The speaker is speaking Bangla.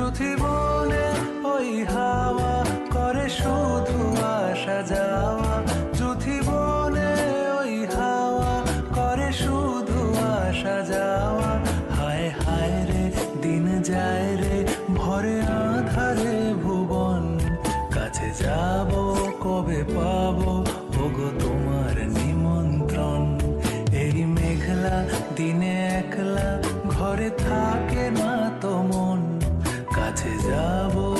পৃথিবী বলে ওই হাওয়া করে, শুধু আসা যাওয়া। পৃথিবী বলে ওই হাওয়া করে, শুধু আসা যাওয়া। হায় হায় রে, দিন যায় রে, ভরে আধারে ভুবন। কাছে যাব, কবে পাবো? ওগো তোমার নিমন্ত্রণ। এই মেঘলা দিনে একলা ঘরে থাকে না কাছে যাব